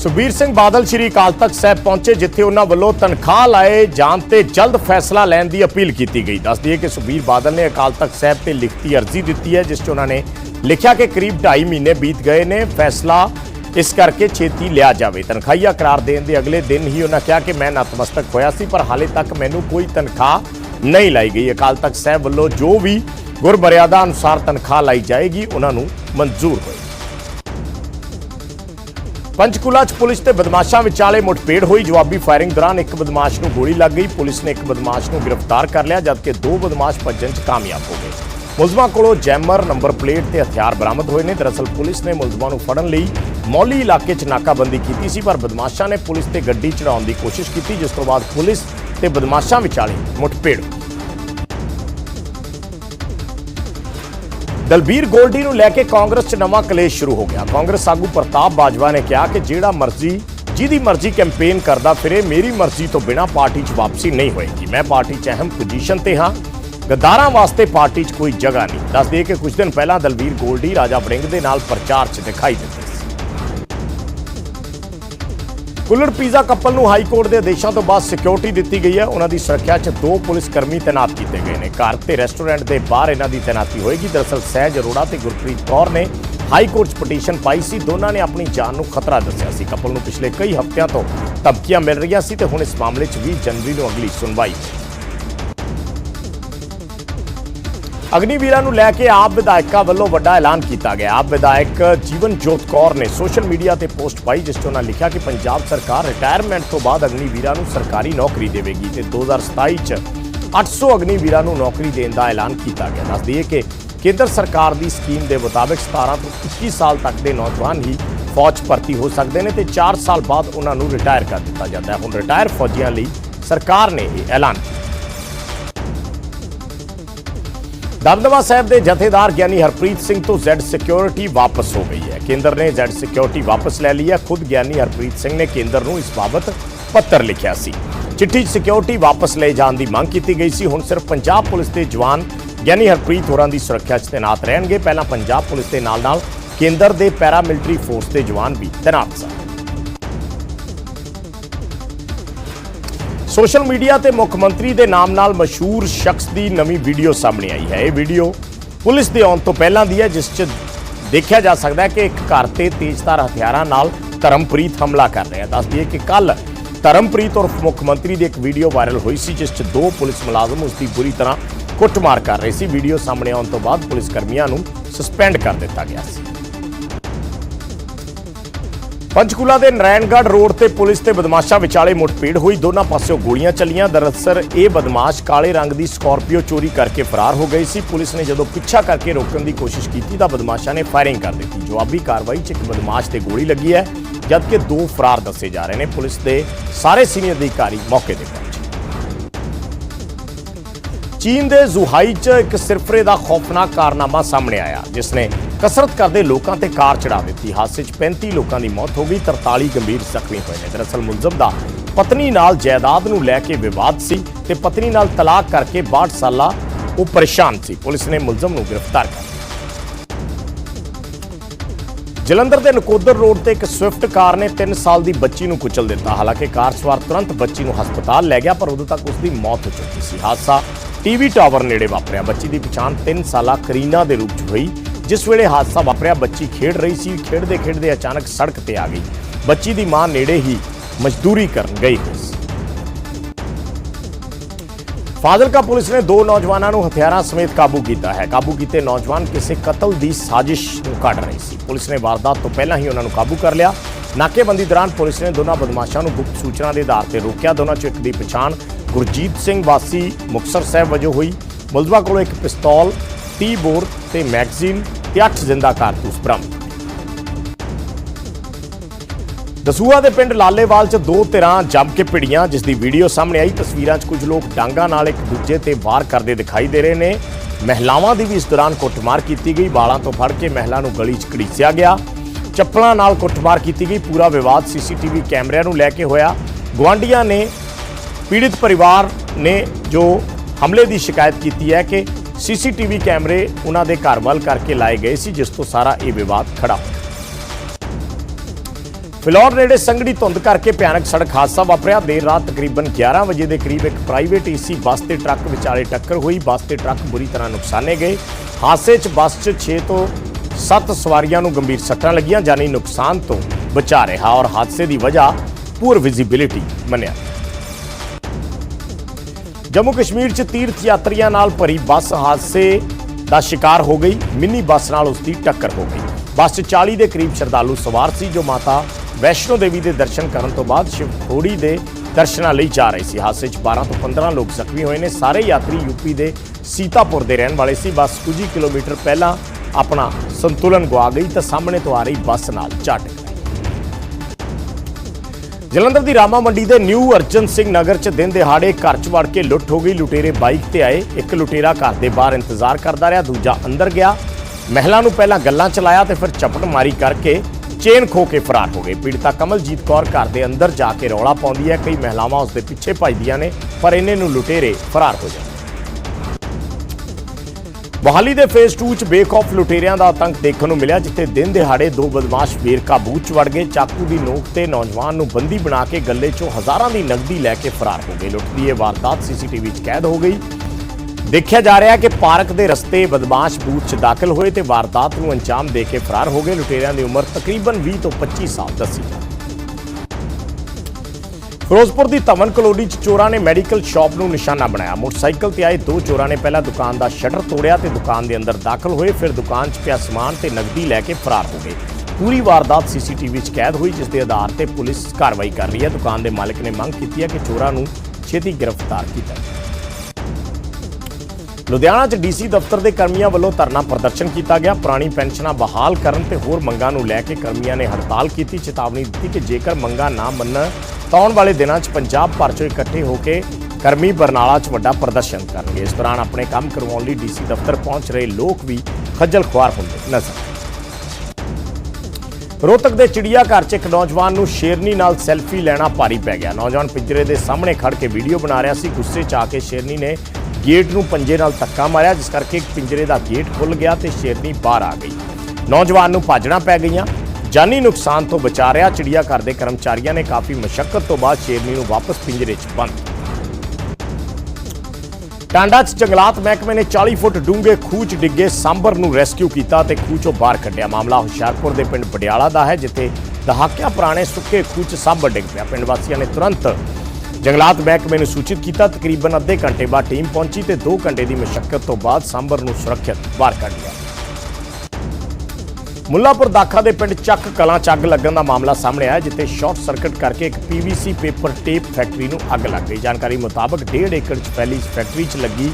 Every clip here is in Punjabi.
ਸੁਖਬੀਰ ਸਿੰਘ ਬਾਦਲ ਸ਼੍ਰੀ ਅਕਾਲ ਤਖਤ ਸਾਹਿਬ ਪਹੁੰਚੇ, ਜਿੱਥੇ ਉਹਨਾਂ ਵੱਲੋਂ ਤਨਖਾਹ ਲਾਏ ਜਾਣ ਤੇ ਜਲਦ ਫੈਸਲਾ ਲੈਣ ਦੀ ਅਪੀਲ ਕੀਤੀ ਗਈ। ਦੱਸਦੀ ਹੈ ਕਿ ਸੁਖਬੀਰ ਬਾਦਲ ਨੇ ਅਕਾਲ ਤਖਤ ਸਾਹਿਬ ਤੇ ਲਿਖਤੀ ਅਰਜ਼ੀ ਦਿੱਤੀ ਹੈ, ਜਿਸ 'ਚ ਉਹਨਾਂ ਨੇ ਲਿਖਿਆ ਕਿ ਕਰੀਬ 2.5 ਮਹੀਨੇ ਬੀਤ ਗਏ ਨੇ, ਫੈਸਲਾ ਇਸ ਕਰਕੇ ਛੇਤੀ ਲਿਆ ਜਾਵੇ। ਤਨਖਾਹੀਆ ਕਰਾਰ ਦੇਣ ਦੇ ਅਗਲੇ ਦਿਨ ਹੀ ਉਹਨਾਂ ਕਿਹਾ ਕਿ ਮੈਂ ਨਤਮਸਤਕ ਹੋਇਆ ਸੀ, ਪਰ ਹਾਲੇ ਤੱਕ ਮੈਨੂੰ ਕੋਈ ਤਨਖਾਹ ਨਹੀਂ ਲਾਈ ਗਈ। ਅਕਾਲ ਤਖਤ ਸਾਹਿਬ ਵੱਲੋਂ ਜੋ ਵੀ ਗੁਰਮਰਿਆਦਾ ਅਨੁਸਾਰ ਤਨਖਾਹ ਲਾਈ ਜਾਏਗੀ, ਉਹਨਾਂ ਨੂੰ ਮਨਜ਼ੂਰ ਹੋਏ ਪੰਚਕੂਲਾ 'ਚ ਪੁਲਿਸ ਤੇ ਬਦਮਾਸ਼ਾਂ ਵਿਚਾਲੇ ਮੁਠਭੇੜ ਹੋਈ ਜਵਾਬੀ ਫਾਇਰਿੰਗ ਦੌਰਾਨ ਇੱਕ ਬਦਮਾਸ਼ ਨੂੰ ਗੋਲੀ ਲੱਗ ਗਈ। ਪੁਲਿਸ ਨੇ ਇੱਕ ਬਦਮਾਸ਼ ਨੂੰ ਗ੍ਰਿਫਤਾਰ ਕਰ ਲਿਆ, ਜਦਕਿ ਦੋ ਬਦਮਾਸ਼ ਭੱਜਣ 'ਚ ਕਾਮਯਾਬ ਹੋ ਗਏ। ਮੁਲਜ਼ਮਾਂ ਕੋਲੋਂ ਜੈਮਰ ਨੰਬਰ ਪਲੇਟ ਤੇ ਹਥਿਆਰ ਬਰਾਮਦ ਹੋਏ ਨੇ। ਦਰਅਸਲ ਪੁਲਿਸ ਨੇ ਮੁਲਜ਼ਮਾਂ ਨੂੰ ਫੜਨ ਲਈ ਮੌਲੀ ਇਲਾਕੇ 'ਚ ਨਾਕਾਬੰਦੀ ਕੀਤੀ ਸੀ, ਪਰ ਬਦਮਾਸ਼ਾਂ ਨੇ ਪੁਲਿਸ ਤੇ ਗੱਡੀ ਚੜਾਉਣ ਦੀ ਕੋਸ਼ਿਸ਼ ਕੀਤੀ, ਜਿਸ ਤੋਂ ਬਾਅਦ ਪੁਲਿਸ ਤੇ ਬਦਮਾਸ਼ਾਂ ਵਿਚਾਲੇ ਮੁਠਭੇੜ ਹੋਈ ਦਲਬੀਰ ਗੋਲਡੀ ਨੂੰ ਲੈ ਕੇ ਕਾਂਗਰਸ 'ਚ ਨਵਾਂ ਕਲੇਸ਼ ਸ਼ੁਰੂ ਹੋ ਗਿਆ। ਕਾਂਗਰਸ ਆਗੂ ਪ੍ਰਤਾਪ ਬਾਜਵਾ ਨੇ ਕਿਹਾ ਕਿ ਜਿਹੜਾ ਮਰਜ਼ੀ, ਜਿਹਦੀ ਮਰਜ਼ੀ ਕੈਂਪੇਨ ਕਰਦਾ ਫਿਰੇ, ਮੇਰੀ ਮਰਜ਼ੀ ਤੋਂ ਬਿਨਾ ਪਾਰਟੀ 'ਚ ਵਾਪਸੀ ਨਹੀਂ ਹੋਏਗੀ। ਮੈਂ ਪਾਰਟੀ 'ਚ ਅਹਿਮ ਪੋਜੀਸ਼ਨ ਤੇ ਹਾਂ। ਗਦਾਰਾਂ ਵਾਸਤੇ ਪਾਰਟੀ 'ਚ ਕੋਈ ਜਗ੍ਹਾ ਨਹੀਂ। ਦੱਸ ਦਈਏ ਕਿ ਕੁਝ ਦਿਨ ਪਹਿਲਾਂ ਦਲਬੀਰ ਗੋਲਡੀ ਰਾਜਾ ਵੜਿੰਗ ਦੇ ਨਾਲ ਪ੍ਰਚਾਰ 'ਚ ਦਿਖਾਈ ਦਿੱਤੇ ਕੁੱਲੜ ਪੀਜ਼ਾ ਕਪਲ ਨੂੰ ਹਾਈ ਕੋਰਟ ਦੇ ਆਦੇਸ਼ਾਂ ਤੋਂ ਬਾਅਦ ਸਿਕਿਉਰਿਟੀ ਦਿੱਤੀ ਗਈ ਹੈ। ਉਹਨਾਂ ਦੀ ਸੁਰੱਖਿਆ 'ਚ ਦੋ ਪੁਲਿਸ ਕਰਮੀ ਤਾਇਨਾਤ ਕੀਤੇ ਗਏ ਨੇ। ਘਰ ਤੇ ਰੈਸਟੋਰੈਂਟ ਦੇ ਬਾਹਰ ਇਹਨਾਂ ਦੀ ਤਾਇਨਾਤੀ ਹੋਏਗੀ। ਦਰਅਸਲ ਸਹਿਜ ਅਰੋੜਾ ਤੇ ਗੁਰਪ੍ਰੀਤ ਕੌਰ ਨੇ ਹਾਈ ਕੋਰਟ 'ਚ ਪਟੀਸ਼ਨ ਪਾਈ ਸੀ। ਦੋਨਾਂ ਨੇ ਆਪਣੀ ਜਾਨ ਨੂੰ ਖਤਰਾ ਦੱਸਿਆ ਸੀ। ਕਪਲ ਨੂੰ ਪਿਛਲੇ ਕਈ ਹਫ਼ਤਿਆਂ ਤੋਂ ਧਮਕੀਆਂ ਮਿਲ ਰਹੀਆਂ ਸੀ ਤੇ ਹੁਣ ਇਸ ਮਾਮਲੇ 'ਚ 20 ਜਨਵਰੀ ਨੂੰ ਅਗਲੀ ਸੁਣਵਾਈ ਅਗਨੀਵੀਰਾਂ ਨੂੰ ਲੈ ਕੇ ਆਪ ਵਿਧਾਇਕਾਂ ਵੱਲੋਂ ਵੱਡਾ ਐਲਾਨ ਕੀਤਾ ਗਿਆ। ਆਪ ਵਿਧਾਇਕ ਜੀਵਨ ਜੋਤ ਕੌਰ ਨੇ ਸੋਸ਼ਲ ਮੀਡੀਆ ਤੇ ਪੋਸਟ ਪਾਈ, ਜਿਸ 'ਚ ਉਹਨਾਂ ਲਿਖਿਆ ਕਿ ਪੰਜਾਬ ਸਰਕਾਰ ਰਿਟਾਇਰਮੈਂਟ ਤੋਂ ਬਾਅਦ ਅਗਨੀਵੀਰਾਂ ਨੂੰ ਸਰਕਾਰੀ ਨੌਕਰੀ ਦੇਵੇਗੀ ਤੇ 2027 'ਚ 800 ਅਗਨੀਵੀਰਾਂ ਨੂੰ ਨੌਕਰੀ ਦੇਣ ਦਾ ਐਲਾਨ ਕੀਤਾ ਗਿਆ। ਦੱਸ ਦਈਏ ਕਿ ਕੇਂਦਰ ਸਰਕਾਰ ਦੀ ਸਕੀਮ ਦੇ ਮੁਤਾਬਕ 17 ਤੋਂ 21 ਸਾਲ ਤੱਕ ਦੇ ਨੌਜਵਾਨ ਹੀ ਫੌਜ ਭਰਤੀ ਹੋ ਸਕਦੇ ਨੇ ਤੇ 4 ਸਾਲ ਬਾਅਦ ਉਹਨਾਂ ਨੂੰ ਰਿਟਾਇਰ ਕਰ ਦਿੱਤਾ ਜਾਂਦਾ ਹੈ। ਹੁਣ ਰਿਟਾਇਰ ਫੌਜੀਆਂ ਲਈ ਸਰਕਾਰ ਨੇ ਇਹ ਐਲਾਨ ਕੀਤਾ। ਦਮਦਮਾ ਸਾਹਿਬ ਦੇ ਜਥੇਦਾਰ ਗਿਆਨੀ ਹਰਪ੍ਰੀਤ ਸਿੰਘ ਤੋਂ ਜ਼ੈਡ ਸਿਕਿਉਰਿਟੀ ਵਾਪਸ ਹੋ ਗਈ ਹੈ। ਕੇਂਦਰ ਨੇ ਜ਼ੈਡ ਸਿਕਿਉਰਿਟੀ ਵਾਪਸ ਲੈ ਲਈ ਹੈ। ਖੁਦ ਗਿਆਨੀ ਹਰਪ੍ਰੀਤ ਸਿੰਘ ਨੇ ਕੇਂਦਰ ਨੂੰ ਇਸ ਬਾਬਤ ਪੱਤਰ ਲਿਖਿਆ ਸੀ। ਚਿੱਠੀ 'ਚ ਸਿਕਿਉਰਿਟੀ ਵਾਪਸ ਲਏ ਜਾਣ ਦੀ ਮੰਗ ਕੀਤੀ ਗਈ ਸੀ। ਹੁਣ ਸਿਰਫ ਪੰਜਾਬ ਪੁਲਿਸ ਦੇ ਜਵਾਨ ਗਿਆਨੀ ਹਰਪ੍ਰੀਤ ਹੋਰਾਂ ਦੀ ਸੁਰੱਖਿਆ 'ਚ ਤੈਨਾਤ ਰਹਿਣਗੇ। ਪਹਿਲਾਂ ਪੰਜਾਬ ਪੁਲਿਸ ਦੇ ਨਾਲ-ਨਾਲ ਕੇਂਦਰ ਦੇ ਪੈਰਾ ਮਿਲਟਰੀ ਫੋਰਸ ਦੇ ਜਵਾਨ ਵੀ ਤੈਨਾਤ ਸਨ। ਸੋਸ਼ਲ ਮੀਡੀਆ ਤੇ ਮੁੱਖ ਮੰਤਰੀ ਦੇ ਨਾਮ ਨਾਲ ਮਸ਼ਹੂਰ ਸ਼ਖਸ ਦੀ ਨਵੀਂ ਵੀਡੀਓ ਸਾਹਮਣੇ ਆਈ ਹੈ। ਇਹ ਵੀਡੀਓ ਪੁਲਿਸ ਦੇ ਆਉਣ ਤੋਂ ਪਹਿਲਾਂ ਦੀ ਹੈ, ਜਿਸ 'ਚ ਦੇਖਿਆ ਜਾ ਸਕਦਾ ਹੈ ਕਿ ਇੱਕ ਘਰ ਤੇ ਤੇਜ਼ਧਾਰ ਹਥਿਆਰਾਂ ਨਾਲ ਧਰਮਪ੍ਰੀਤ ਹਮਲਾ ਕਰ ਰਿਹਾ ਦੱਸ ਦਈਏ ਕਿ ਕੱਲ ਧਰਮਪ੍ਰੀਤ ਔਰ ਮੁੱਖ ਮੰਤਰੀ ਦੀ ਇੱਕ ਵੀਡੀਓ ਵਾਇਰਲ ਹੋਈ ਸੀ, ਜਿਸ 'ਚ ਦੋ ਪੁਲਿਸ ਮੁਲਾਜ਼ਮ ਉਸ ਦੀ ਬੁਰੀ ਤਰ੍ਹਾਂ ਕੁੱਟਮਾਰ ਕਰ ਰਹੇ ਸੀ। ਵੀਡੀਓ ਸਾਹਮਣੇ ਆਉਣ ਤੋਂ ਬਾਅਦ ਪੁਲਿਸ ਕਰਮੀਆਂ ਨੂੰ ਸਸਪੈਂਡ ਕਰ ਦਿੱਤਾ ਗਿਆ ਸੀ। ਪੰਚਕੂਲਾ ਦੇ ਨਾਰਾਇਣਗੜ੍ਹ ਰੋਡ ਤੇ ਪੁਲਿਸ ਤੇ ਬਦਮਾਸ਼ਾਂ ਵਿਚਾਲੇ ਮੁੱਠਭੇੜ ਹੋਈ। ਦੋਨਾਂ ਪਾਸਿਓਂ ਗੋਲੀਆਂ ਚੱਲੀਆਂ। ਦਰਅਸਲ ਇਹ ਬਦਮਾਸ਼ ਕਾਲੇ ਰੰਗ ਦੀ ਸਕਾਰਪੀਓ ਚੋਰੀ ਕਰਕੇ ਫਰਾਰ ਹੋ ਗਏ ਸੀ। ਪੁਲਿਸ ਨੇ ਜਦੋਂ ਪਿੱਛਾ ਕਰਕੇ ਰੋਕਣ ਦੀ ਕੋਸ਼ਿਸ਼ ਕੀਤੀ ਤਾਂ ਬਦਮਾਸ਼ਾਂ ਨੇ ਫਾਇਰਿੰਗ ਕਰ ਦਿੱਤੀ। ਜਵਾਬੀ ਕਾਰਵਾਈ 'ਚ ਇੱਕ ਬਦਮਾਸ਼ ਤੇ ਗੋਲੀ ਲੱਗੀ ਹੈ, ਜਦਕਿ ਦੋ ਫਰਾਰ ਦੱਸੇ ਜਾ ਰਹੇ ਨੇ। ਪੁਲਿਸ ਦੇ ਸਾਰੇ ਸੀਨੀਅਰ ਅਧਿਕਾਰੀ ਮੌਕੇ ਤੇ ਪਹੁੰਚੇ। ਚੀਨ ਦੇ ਜ਼ੁਹਾਈ 'ਚ ਇੱਕ ਸਿਰਫਰੇ ਦਾ ਖੌਫਨਾਕ ਕਾਰਨਾਮਾ ਸਾਹਮਣੇ ਆਇਆ, ਜਿਸ ਨੇ ਕਸਰਤ ਕਰਦੇ ਲੋਕਾਂ ਤੇ ਕਾਰ ਚੜਾ ਦਿੱਤੀ। ਹਾਦਸੇ 'ਚ 35 ਲੋਕਾਂ ਦੀ ਮੌਤ ਹੋ ਗਈ 43 ਗੰਭੀਰ ਜ਼ਖਮੀ ਹੋਏ ਨੇ। ਦਰਅਸਲ ਮੁਲਜ਼ਮ ਦਾ ਪਤਨੀ ਨਾਲ ਜਾਇਦਾਦ ਨੂੰ ਲੈ ਕੇ ਵਿਵਾਦ ਸੀ ਤੇ ਪਤਨੀ ਨਾਲ ਤਲਾਕ ਕਰਕੇ 62 ਸਾਲਾ ਉਹ ਪਰੇਸ਼ਾਨ ਸੀ। ਪੁਲਿਸ ਨੇ ਮੁਲਜ਼ਮ ਨੂੰ ਗ੍ਰਿਫਤਾਰ ਕਰ ਜਲੰਧਰ ਦੇ ਨਕੋਦਰ ਰੋਡ ਤੇ ਇੱਕ ਸਵਿਫਟ ਕਾਰ ਨੇ 3 ਸਾਲ ਦੀ ਬੱਚੀ ਨੂੰ ਕੁਚਲ ਦਿੱਤਾ। ਹਾਲਾਂਕਿ ਕਾਰ ਸਵਾਰ ਤੁਰੰਤ ਬੱਚੀ ਨੂੰ ਹਸਪਤਾਲ ਲੈ ਗਿਆ, ਪਰ ਉਦੋਂ ਤੱਕ ਉਸ ਦੀ ਮੌਤ ਹੋ ਚੁੱਕੀ ਸੀ। ਹਾਦਸਾ ਟੀਵੀ ਟਾਵਰ ਨੇੜੇ ਵਾਪਰਿਆ। ਬੱਚੀ ਦੀ ਪਛਾਣ 3 ਸਾਲਾ ਕਰੀਨਾ ਦੇ ਰੂਪ 'ਚ ਹੋਈ। ਜਿਸ ਵੇਲੇ ਹਾਦਸਾ ਵਾਪਰਿਆ, ਬੱਚੀ ਖੇਡ ਰਹੀ ਸੀ, ਖੇਡਦੇ ਖੇਡਦੇ ਅਚਾਨਕ ਸੜਕ ਤੇ ਆ ਗਈ। ਬੱਚੀ ਦੀ ਮਾਂ ਨੇੜੇ ਹੀ ਮਜ਼ਦੂਰੀ ਕਰਨ ਗਈ ਸੀ। ਫਾਜ਼ਿਲਕਾ ਪੁਲਿਸ ਨੇ ਦੋ ਨੌਜਵਾਨਾਂ ਨੂੰ ਹਥਿਆਰਾਂ ਸਮੇਤ ਕਾਬੂ ਕੀਤਾ ਹੈ। ਕਾਬੂ ਕੀਤੇ ਨੌਜਵਾਨ ਕਿਸੇ ਕਤਲ ਦੀ ਸਾਜ਼ਿਸ਼ ਨੂੰ ਕੱਢ ਰਹੇ ਸੀ। ਪੁਲਿਸ ਨੇ ਵਾਰਦਾਤ ਤੋਂ ਪਹਿਲਾਂ ਹੀ ਉਹਨਾਂ ਨੂੰ ਕਾਬੂ ਕਰ ਲਿਆ। ਨਾਕੇਬੰਦੀ ਦੌਰਾਨ ਪੁਲਿਸ ਨੇ ਦੋਨਾਂ ਬਦਮਾਸ਼ਾਂ ਨੂੰ ਗੁਪਤ ਸੂਚਨਾ ਦੇ ਆਧਾਰ ਤੇ ਰੋਕਿਆ। ਦੋਨਾਂ ਚੋਂ ਇੱਕ ਦੀ ਪਛਾਣ ਗੁਰਜੀਤ ਸਿੰਘ ਵਾਸੀ ਮੁਕਤਸਰ ਸਾਹਿਬ ਵਜੋਂ ਹੋਈ। ਮੁਲਜ਼ਮਾਂ ਕੋਲੋਂ ਇੱਕ ਪਿਸਤੌਲ 30 ਬੋਰ ਤੇ ਮੈਗਜ਼ੀਨ ਤੇ 8 ਜ਼ਿੰਦਾ ਕਾਰਤੂਸ ਬਰਾਮਦ ਦਸੂਆ ਦੇ ਪਿੰਡ ਲਾਲੇਵਾਲ 'ਚ ਦੋ ਧਿਰਾਂ ਜੰਮ ਕੇ ਭਿੜੀਆਂ, ਜਿਸ ਦੀ ਵੀਡੀਓ ਸਾਹਮਣੇ ਆਈ। ਤਸਵੀਰਾਂ 'ਚ ਕੁਝ ਲੋਕ ਡਾਂਗਾ ਨਾਲ ਇੱਕ ਦੂਜੇ ਤੇ ਵਾਰ ਕਰਦੇ ਦਿਖਾਈ ਦੇ ਰਹੇ ਨੇ। ਮਹਿਲਾਵਾਂ ਦੀ ਵੀ ਇਸ ਦੌਰਾਨ ਕੁੱਟਮਾਰ ਕੀਤੀ ਗਈ। ਬਾਲਾਂ ਤੋਂ ਫੜ ਕੇ ਮਹਿਲਾ ਨੂੰ ਗਲੀ 'ਚ ਘੜੀਸਿਆ ਗਿਆ। ਚੱਪਲਾਂ ਨਾਲ ਕੁੱਟਮਾਰ ਕੀਤੀ ਗਈ। ਪੂਰਾ ਵਿਵਾਦ ਸੀਸੀਟੀਵੀ ਕੈਮਰਿਆਂ ਨੂੰ ਲੈ ਕੇ ਹੋਇਆ। ਗਵਾਂਡੀਆਂ ਨੇ ਪੀੜਿਤ ਪਰਿਵਾਰ ਨੇ ਜੋ ਹਮਲੇ ਦੀ ਸ਼ਿਕਾਇਤ ਕੀਤੀ ਹੈ ਕਿ ਸੀਸੀਟੀਵੀ ਕੈਮਰੇ ਉਹਨਾਂ ਦੇ ਘਰ ਵੱਲ ਕਰਕੇ ਲਾਏ ਗਏ ਸੀ, ਜਿਸ ਤੋਂ ਸਾਰਾ ਇਹ ਵਿਵਾਦ ਖੜਾ। ਹੋਇਆ ਫਿਲੌਰ ਨੇੜੇ ਸੰਘਣੀ ਧੁੰਦ ਕਰਕੇ ਭਿਆਨਕ ਸੜਕ ਹਾਦਸਾ ਵਾਪਰਿਆ। ਦੇਰ ਰਾਤ ਤਕਰੀਬਨ 11 ਵਜੇ ਦੇ ਕਰੀਬ ਇੱਕ ਪ੍ਰਾਈਵੇਟ ਏਸੀ ਬੱਸ ਤੇ ਟਰੱਕ ਵਿਚਾਲੇ ਟੱਕਰ ਹੋਈ। ਬੱਸ ਤੇ ਟਰੱਕ ਬੁਰੀ ਤਰ੍ਹਾਂ ਨੁਕਸਾਨੇ ਗਏ। ਹਾਦਸੇ 'ਚ ਬੱਸ 'ਚ 6 ਤੋਂ 7 ਸਵਾਰੀਆਂ ਨੂੰ ਗੰਭੀਰ ਸੱਟਾਂ ਲੱਗੀਆਂ, ਜਾਨੀ ਨੁਕਸਾਨ ਤੋਂ ਬਚਾ ਰਿਹਾ ਔਰ ਹਾਦਸੇ ਦੀ ਵਜ੍ਹਾ ਪੂਰ ਵਿਜ਼ਿਬਿਲਿਟੀ ਮੰਨਿਆ। ਜੰਮੂ ਕਸ਼ਮੀਰ 'ਚ ਤੀਰਥ ਯਾਤਰੀਆਂ ਨਾਲ ਭਰੀ ਬੱਸ ਹਾਦਸੇ ਦਾ ਸ਼ਿਕਾਰ ਹੋ ਗਈ। ਮਿੰਨੀ ਬੱਸ ਨਾਲ ਉਸ ਦੀ ਟੱਕਰ ਹੋ ਗਈ। ਬੱਸ 'ਚ 40 ਦੇ ਕਰੀਬ ਸ਼ਰਧਾਲੂ ਸਵਾਰ ਸੀ, ਜੋ ਮਾਤਾ ਵੈਸ਼ਨੋ ਦੇਵੀ ਦੇ ਦਰਸ਼ਨ ਕਰਨ ਤੋਂ ਬਾਅਦ ਸ਼ਿਵ ਖੋੜੀ ਦੇ ਦਰਸ਼ਨਾਂ ਲਈ ਜਾ ਰਹੇ ਸੀ। ਹਾਦਸੇ 'ਚ 12 ਤੋਂ 15 ਲੋਕ ਜ਼ਖਮੀ ਹੋਏ ਨੇ। ਸਾਰੇ ਯਾਤਰੀ ਯੂਪੀ ਦੇ ਸੀਤਾਪੁਰ ਦੇ ਰਹਿਣ ਵਾਲੇ ਸੀ। ਬੱਸ ਕੁਝ ਹੀ ਕਿਲੋਮੀਟਰ ਪਹਿਲਾਂ ਆਪਣਾ ਸੰਤੁਲਨ ਗਵਾ ਗਈ ਤਾਂ ਸਾਹਮਣੇ ਤੋਂ ਆ ਰਹੀ ਬੱਸ ਨਾਲ ਜਾ ਜਲੰਧਰ ਦੀ ਰਾਮਾ ਮੰਡੀ ਦੇ ਨਿਊ ਅਰਜਨ ਸਿੰਘ ਨਗਰ 'ਚ ਦਿਨ ਦਿਹਾੜੇ ਘਰ 'ਚ ਵੜ ਕੇ ਲੁੱਟ ਹੋ ਗਈ। ਲੁਟੇਰੇ ਬਾਈਕ ਤੇ ਆਏ। ਇੱਕ ਲੁਟੇਰਾ ਘਰ ਦੇ ਬਾਹਰ ਇੰਤਜ਼ਾਰ ਕਰਦਾ ਰਿਹਾ, ਦੂਜਾ ਅੰਦਰ ਗਿਆ। ਮਹਿਲਾ ਨੂੰ ਪਹਿਲਾਂ ਗੱਲਾਂ ਚਲਾਇਆ ਤੇ ਫਿਰ ਚਪਟ ਮਾਰੀ ਕਰਕੇ ਚੇਨ ਖੋ ਕੇ ਫਰਾਰ ਹੋ ਗਏ। ਪੀੜਤਾ ਕਮਲਜੀਤ ਕੌਰ ਘਰ ਦੇ ਅੰਦਰ ਜਾ ਕੇ ਰੌਲਾ ਪਾਉਂਦੀ ਹੈ। ਕਈ ਮਹਿਲਾਵਾਂ ਉਸ ਦੇ ਪਿੱਛੇ ਭੱਜਦੀਆਂ ਨੇ, ਪਰ ਇਹਨੇ ਨੂੰ ਲੁਟੇਰੇ ਫਰਾਰ ਹੋ ਜਾਂਦੇ ਮੋਹਾਲੀ ਦੇ ਫੇਸ 2 ਚ ਬੇਖੌਫ ਲੁਟੇਰਿਆਂ ਦਾ ਆਤੰਕ ਦੇਖਣ ਨੂੰ ਮਿਲਿਆ, ਜਿੱਥੇ ਦਿਨ ਦਿਹਾੜੇ ਦੋ ਬਦਮਾਸ਼ ਵੇਰਕਾ ਬੂਥ ਚ ਵੜ ਗਏ। ਚਾਕੂ ਦੀ ਨੋਕ ਤੇ ਨੌਜਵਾਨ ਨੂੰ ਬੰਦੀ ਬਣਾ ਕੇ ਗੱਲੇ ਚੋਂ ਹਜ਼ਾਰਾਂ ਦੀ ਨਕਦੀ ਲੈ ਕੇ ਫਰਾਰ ਹੋ ਗਏ। ਲੁੱਟ ਦੀ ਇਹ ਵਾਰਦਾਤ ਸੀਸੀਟੀਵੀ 'ਚ ਕੈਦ ਹੋ ਗਈ। ਦੇਖਿਆ ਜਾ ਰਿਹਾ ਕਿ ਪਾਰਕ ਦੇ ਰਸਤੇ ਬਦਮਾਸ਼ ਬੂਥ 'ਚ ਦਾਖਲ ਹੋਏ ਤੇ ਵਾਰਦਾਤ ਨੂੰ ਅੰਜਾਮ ਦੇ ਕੇ ਫਰਾਰ ਹੋ ਗਏ। ਲੁਟੇਰਿਆਂ ਦੀ ਉਮਰ ਤਕਰੀਬਨ 20 ਤੋਂ 25 ਸਾਲ ਦੱਸੀ ਜਾ ਫਿਰੋਜ਼ਪੁਰ ਦੀ ਧਵਨ ਕਲੋਨੀ 'ਚ ਚੋਰਾਂ ਨੇ ਮੈਡੀਕਲ ਸ਼ਾਪ ਨੂੰ ਨਿਸ਼ਾਨਾ ਬਣਾਇਆ। ਮੋਟਰਸਾਈਕਲ ਤੇ ਆਏ ਦੋ ਚੋਰਾਂ ਨੇ ਪਹਿਲਾਂ ਦੁਕਾਨ ਦਾ ਸ਼ਟਰ ਤੋੜਿਆ ਤੇ ਦੁਕਾਨ ਦੇ ਅੰਦਰ ਦਾਖਲ ਹੋਏ, ਫਿਰ ਦੁਕਾਨ 'ਚ ਪਿਆ ਸਮਾਨ ਤੇ ਨਕਦੀ ਲੈ ਕੇ ਫਰਾਰ ਹੋ ਗਏ। ਪੂਰੀ ਵਾਰਦਾਤ ਸੀਸੀਟੀਵੀ 'ਚ ਕੈਦ ਹੋਈ, ਜਿਸ ਦੇ ਆਧਾਰ ਤੇ ਪੁਲਿਸ ਕਾਰਵਾਈ ਕਰ ਰਹੀ ਹੈ। ਦੁਕਾਨ ਦੇ ਮਾਲਕ ਨੇ ਮੰਗ ਕੀਤੀ ਹੈ ਕਿ ਚੋਰਾਂ ਨੂੰ ਛੇਤੀ ਗ੍ਰਿਫਤਾਰ ਕੀਤਾ ਲੁਧਿਆਣਾ 'ਚ ਡੀਸੀ ਦਫ਼ਤਰ ਦੇ ਕਰਮੀਆਂ ਵੱਲੋਂ ਧਰਨਾ ਪ੍ਰਦਰਸ਼ਨ ਕੀਤਾ ਗਿਆ। ਪੁਰਾਣੀ ਪੈਨਸ਼ਨਾਂ ਬਹਾਲ ਕਰਨ ਤੇ ਹੋਰ ਮੰਗਾਂ ਨੂੰ ਲੈ ਕੇ ਕਰਮੀਆਂ ਨੇ ਹੜਤਾਲ ਕੀਤੀ। ਚੇਤਾਵਨੀ ਦਿੱਤੀ ਕਿ ਜੇਕਰ ਮੰਗਾਂ ਨਾ ਮੰਨਣ ਤਾਂ ਆਉਣ ਵਾਲੇ ਦਿਨਾਂ 'ਚ ਪੰਜਾਬ ਭਰ 'ਚੋਂ ਇਕੱਠੇ ਹੋ ਕੇ ਕਰਮੀ ਬਰਨਾਲਾ 'ਚ ਵੱਡਾ ਪ੍ਰਦਰਸ਼ਨ ਕਰਨਗੇ। ਇਸ ਦੌਰਾਨ ਆਪਣੇ ਕੰਮ ਕਰਵਾਉਣ ਲਈ ਡੀਸੀ ਦਫ਼ਤਰ ਪਹੁੰਚ ਰਹੇ ਲੋਕ ਵੀ ਖੱਜਲ ਖੁਆਰ ਹੁੰਦੇ ਨਜ਼ਰ ਰੋਹਤਕ ਦੇ ਚਿੜੀਆ ਘਰ 'ਚ ਇੱਕ ਨੌਜਵਾਨ ਨੂੰ ਸ਼ੇਰਨੀ ਨਾਲ ਸੈਲਫੀ ਲੈਣਾ ਭਾਰੀ ਪੈ ਗਿਆ। ਨੌਜਵਾਨ ਪਿੰਜਰੇ ਦੇ ਸਾਹਮਣੇ ਖੜ ਕੇ ਵੀਡੀਓ ਬਣਾ ਰਿਹਾ ਸੀ। ਗੁੱਸੇ 'ਚ ਆ ਕੇ ਸ਼ੇਰਨੀ ਨੇ ਗੇਟ ਨੂੰ ਪੰਜੇ ਨਾਲ ਧੱਕਾ ਮਾਰਿਆ, ਜਿਸ ਕਰਕੇ ਪਿੰਜਰੇ ਦਾ ਗੇਟ ਖੁੱਲ ਗਿਆ ਤੇ ਸ਼ੇਰਨੀ ਬਾਹਰ ਆ ਗਈ। ਨੌਜਵਾਨ ਨੂੰ ਭਾਜਣਾ ਪੈ ਗਈਆਂ। ਜਾਨੀ ਨੁਕਸਾਨ ਤੋਂ ਬਚਾ ਰਿਹਾ। ਚਿੜੀਆ ਘਰ ਦੇ ਕਰਮਚਾਰੀਆਂ ਨੇ ਕਾਫੀ ਮਸ਼ੱਕਤ ਤੋਂ ਬਾਅਦ ਸ਼ੇਰਨੀ ਨੂੰ ਵਾਪਸ ਪਿੰਜਰੇ 'ਚ ਬੰਦ। ਟਾਂਡਾ 'ਚ ਜੰਗਲਾਤ ਮਹਿਕਮੇ ਨੇ 40 ਫੁੱਟ ਡੂੰਘੇ ਖੂਹ 'ਚ ਡਿੱਗੇ ਸਾਂਬਰ ਨੂੰ ਰੈਸਕਿਊ ਕੀਤਾ ਤੇ ਖੂਹ 'ਚੋਂ ਬਾਹਰ ਕੱਢਿਆ ਮਾਮਲਾ। ਹੁਸ਼ਿਆਰਪੁਰ ਦੇ ਪਿੰਡ ਪਟਿਆਲਾ ਦਾ ਹੈ, ਜਿੱਥੇ ਦਹਾਕਿਆਂ ਪੁਰਾਣੇ ਸੁੱਕੇ ਖੂਹ 'ਚ ਸਾਂਬਰ ਡਿੱਗ ਪਿਆ। ਪਿੰਡ ਵਾਸੀਆਂ ਨੇ ਤੁਰੰਤ ਜੰਗਲਾਤ ਮਹਿਕਮੇ ਨੂੰ ਸੂਚਿਤ ਕੀਤਾ। ਤਕਰੀਬਨ ਅੱਧੇ ਘੰਟੇ ਬਾਅਦ ਟੀਮ ਪਹੁੰਚੀ ਤੇ 2 ਘੰਟੇ ਦੀ ਮਸ਼ੱਕਤ ਤੋਂ ਬਾਅਦ ਸਾਂਬਰ ਨੂੰ ਸੁਰੱਖਿਅਤ ਬਾਹਰ ਕੱਢ ਲਿਆ। ਮੁੱਲਾਪੁਰ ਦਾਖਾ ਦੇ ਪਿੰਡ ਚੱਕ ਕਲਾਂ 'ਚ ਅੱਗ ਲੱਗਣ ਦਾ ਮਾਮਲਾ ਸਾਹਮਣੇ ਆਇਆ, ਜਿੱਥੇ ਸ਼ਾਰਟ ਸਰਕਟ ਕਰਕੇ ਇੱਕ ਪੀਵੀਸੀ ਪੇਪਰ ਟੇਪ ਫੈਕਟਰੀ ਨੂੰ ਅੱਗ ਲੱਗ ਗਈ। ਜਾਣਕਾਰੀ ਮੁਤਾਬਕ 1.5 ਏਕੜ 'ਚ ਫੈਲੀ ਇਸ ਫੈਕਟਰੀ 'ਚ ਲੱਗੀ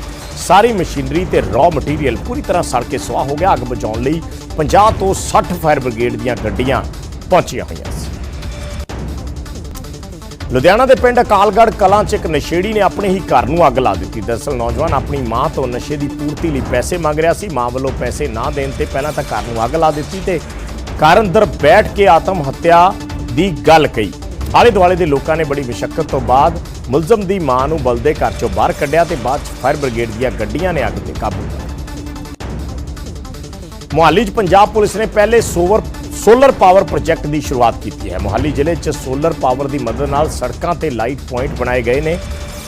ਸਾਰੀ ਮਸ਼ੀਨਰੀ ਤੇ ਰॉ ਮਟੀਰੀਅਲ ਪੂਰੀ ਤਰ੍ਹਾਂ ਸੜ ਕੇ ਸੁਆਹ ਹੋ ਗਿਆ। ਅੱਗ ਬੁਝਾਉਣ ਲਈ 50 ਤੋਂ 60 ਫਾਇਰ ਬ੍ਰਿਗੇਡ ਦੀਆਂ ਗੱਡੀਆਂ ਪਹੁੰਚੀਆਂ ਹੋਈਆਂ। ਲੁਧਿਆਣਾ ਦੇ ਪਿੰਡ ਅਕਾਲਗੜ੍ਹ ਕਲਾਂ 'ਚ ਇੱਕ ਨਸ਼ੇੜੀ ਨੇ ਆਪਣੇ ਹੀ ਘਰ ਨੂੰ ਅੱਗ ਲਾ ਦਿੱਤੀ। ਦਰਅਸਲ ਨੌਜਵਾਨ ਆਪਣੀ ਮਾਂ ਤੋਂ ਨਸ਼ੇ ਦੀ ਪੂਰਤੀ ਲਈ ਪੈਸੇ ਮੰਗ ਰਿਹਾ ਸੀ। ਮਾਂ ਵੱਲੋਂ ਪੈਸੇ ਨਾ ਦੇਣ ਤੇ ਪਹਿਲਾਂ ਤਾਂ ਘਰ ਨੂੰ ਅੱਗ ਲਾ ਦਿੱਤੀ ਤੇ ਘਰ ਅੰਦਰ ਬੈਠ ਕੇ ਆਤਮ ਹੱਤਿਆ ਦੀ ਗੱਲ ਕਹੀ। ਆਲੇ ਦੁਆਲੇ ਦੇ ਲੋਕਾਂ ਨੇ ਬੜੀ ਮੁਸ਼ਕਲ ਤੋਂ ਬਾਅਦ ਮੁਲਜ਼ਮ ਦੀ ਮਾਂ ਨੂੰ ਬਲਦੇ ਘਰ 'ਚੋਂ ਬਾਹਰ ਕੱਢਿਆ ਤੇ ਬਾਅਦ 'ਚ ਫਾਇਰ ਬ੍ਰਿਗੇਡ ਦੀਆਂ ਗੱਡੀਆਂ ਨੇ ਅੱਗ ਤੇ ਕਾਬੂ ਪਾਇਆ ਮੁਹਾਲੀ 'ਚ ਪੰਜਾਬ ਪੁਲਿਸ ਨੇ ਪਹਿਲੇ ਸੋਵਰ ਸੋਲਰ ਪਾਵਰ ਪ੍ਰੋਜੈਕਟ ਦੀ ਸ਼ੁਰੂਆਤ ਕੀਤੀ ਹੈ। ਮੁਹਾਲੀ ਜ਼ਿਲ੍ਹੇ 'ਚ ਸੋਲਰ ਪਾਵਰ ਦੀ ਮਦਦ ਨਾਲ ਸੜਕਾਂ ਤੇ ਲਾਈਟ ਪੁਆਇੰਟ ਬਣਾਏ ਗਏ ਨੇ,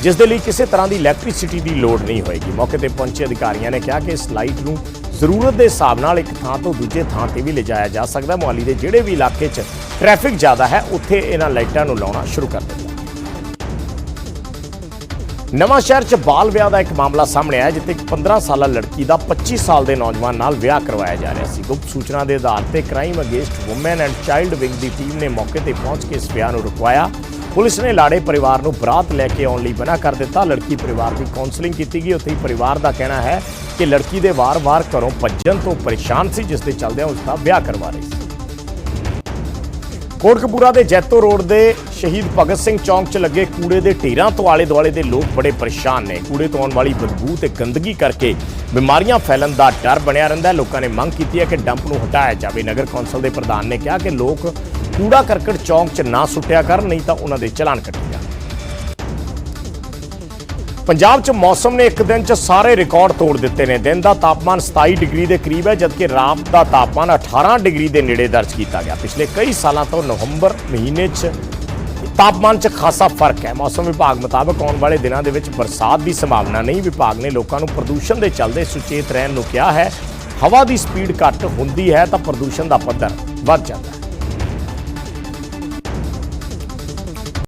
ਜਿਸ ਦੇ ਲਈ ਕਿਸੇ ਤਰ੍ਹਾਂ ਦੀ ਇਲੈਕਟ੍ਰਿਸਿਟੀ ਦੀ ਲੋੜ ਨਹੀਂ ਹੋਏਗੀ। ਮੌਕੇ ਤੇ ਪਹੁੰਚੇ ਅਧਿਕਾਰੀਆਂ ਨੇ ਕਿਹਾ ਕਿ ਇਸ ਲਾਈਟ ਨੂੰ ਜ਼ਰੂਰਤ ਦੇ ਹਿਸਾਬ ਨਾਲ ਇੱਕ ਥਾਂ ਤੋਂ ਦੂਜੇ ਥਾਂ ਤੇ ਵੀ ਲਿਜਾਇਆ ਜਾ ਸਕਦਾ ਹੈ। ਮੁਹਾਲੀ ਦੇ ਜਿਹੜੇ ਵੀ ਇਲਾਕੇ 'ਚ ਟ੍ਰੈਫਿਕ ਜ਼ਿਆਦਾ ਹੈ, ਉੱਥੇ ਇਹਨਾਂ ਲਾਈਟਾਂ ਨੂੰ ਲਾਉਣਾ ਸ਼ੁਰੂ ਕਰ ਦਿੱਤਾ। ਨਵਾਂ ਸ਼ਹਿਰ 'ਚ ਬਾਲ ਵਿਆਹ ਦਾ ਇੱਕ ਮਾਮਲਾ ਸਾਹਮਣੇ ਆਇਆ, ਜਿੱਥੇ ਇੱਕ 15 ਸਾਲਾ ਲੜਕੀ ਦਾ 25 ਸਾਲ ਦੇ ਨੌਜਵਾਨ ਨਾਲ ਵਿਆਹ ਕਰਵਾਇਆ ਜਾ ਰਿਹਾ ਸੀ। ਗੁਪਤ ਸੂਚਨਾ ਦੇ ਆਧਾਰ ਤੇ crime against women and child wing the team ਨੇ ਮੌਕੇ ਤੇ ਪਹੁੰਚ ਕੇ ਇਸ ਵਿਆਹ ਨੂੰ ਰੁਕਵਾਇਆ। ਪੁਲਿਸ ਨੇ ਲਾੜੇ ਪਰਿਵਾਰ ਨੂੰ ਬਰਾਤ ਲੈ ਕੇ ਆਉਣ ਲਈ ਮਨਾ ਕਰ ਦਿੱਤਾ। ਲੜਕੀ ਪਰਿਵਾਰ ਦੀ ਕਾਉਂਸਲਿੰਗ ਕੀਤੀ ਗਈ। ਉੱਥੇ ਹੀ ਪਰਿਵਾਰ ਦਾ ਕਹਿਣਾ ਹੈ ਕਿ ਲੜਕੀ ਦੇ ਵਾਰ-ਵਾਰ ਘਰੋਂ ਭੱਜਣ ਤੋਂ ਪਰੇਸ਼ਾਨ ਸੀ, ਜਿਸ ਦੇ ਚੱਲਦਿਆਂ ਉਸ ਦਾ ਵਿਆਹ ਕਰਵਾ ਰਹੀ ਸੀ। ਕੋਟਕਪੂਰਾ ਦੇ ਜੈਤੋ ਰੋਡ ਦੇ ਸ਼ਹੀਦ ਭਗਤ ਸਿੰਘ ਚੌਂਕ 'ਚ ਲੱਗੇ ਕੂੜੇ ਦੇ ਢੇਰਾਂ ਤੋਂ ਆਲੇ ਦੁਆਲੇ ਦੇ ਲੋਕ ਬੜੇ ਪਰੇਸ਼ਾਨ ਨੇ। ਕੂੜੇ ਤੋਂ ਆਉਣ ਵਾਲੀ ਬਦਬੂ ਤੇ ਗੰਦਗੀ ਕਰਕੇ ਬਿਮਾਰੀਆਂ ਫੈਲਣ ਦਾ ਡਰ ਬਣਿਆ ਰਹਿੰਦਾ ਹੈ। ਲੋਕਾਂ ਨੇ ਮੰਗ ਕੀਤੀ ਹੈ ਕਿ ਡੰਪ ਨੂੰ ਹਟਾਇਆ ਜਾਵੇ। ਨਗਰ ਕੌਂਸਲ ਦੇ ਪ੍ਰਧਾਨ ਨੇ ਕਿਹਾ ਕਿ ਲੋਕ ਕੂੜਾ ਕਰਕਟ ਚੌਂਕ 'ਚ ਨਾ ਸੁੱਟਿਆ ਕਰਨ, ਨਹੀਂ ਤਾਂ ਉਹਨਾਂ ਦੇ ਚਲਾਨ ਕੱਟੇ ਪੰਜਾਬ 'ਚ ਮੌਸਮ ਨੇ ਇੱਕ ਦਿਨ 'ਚ ਸਾਰੇ ਰਿਕਾਰਡ ਤੋੜ ਦਿੱਤੇ ਨੇ। ਦਿਨ ਦਾ ਤਾਪਮਾਨ 27 ਡਿਗਰੀ ਦੇ ਕਰੀਬ ਹੈ, ਜਦਕਿ ਰਾਤ ਦਾ ਤਾਪਮਾਨ 18 ਡਿਗਰੀ ਦੇ ਨੇੜੇ ਦਰਜ ਕੀਤਾ ਗਿਆ। ਪਿਛਲੇ ਕਈ ਸਾਲਾਂ ਤੋਂ ਨਵੰਬਰ ਮਹੀਨੇ 'ਚ ਤਾਪਮਾਨ 'ਚ ਖਾਸਾ ਫ਼ਰਕ ਹੈ। ਮੌਸਮ ਵਿਭਾਗ ਮੁਤਾਬਕ ਆਉਣ ਵਾਲੇ ਦਿਨਾਂ ਦੇ ਵਿੱਚ ਬਰਸਾਤ ਦੀ ਸੰਭਾਵਨਾ ਨਹੀਂ। ਵਿਭਾਗ ਨੇ ਲੋਕਾਂ ਨੂੰ ਪ੍ਰਦੂਸ਼ਣ ਦੇ ਚੱਲਦੇ ਸੁਚੇਤ ਰਹਿਣ ਨੂੰ ਕਿਹਾ ਹੈ। ਹਵਾ ਦੀ ਸਪੀਡ ਘੱਟ ਹੁੰਦੀ ਹੈ ਤਾਂ ਪ੍ਰਦੂਸ਼ਣ ਦਾ ਪੱਧਰ ਵੱਧ ਜਾਂਦਾ ਹੈ।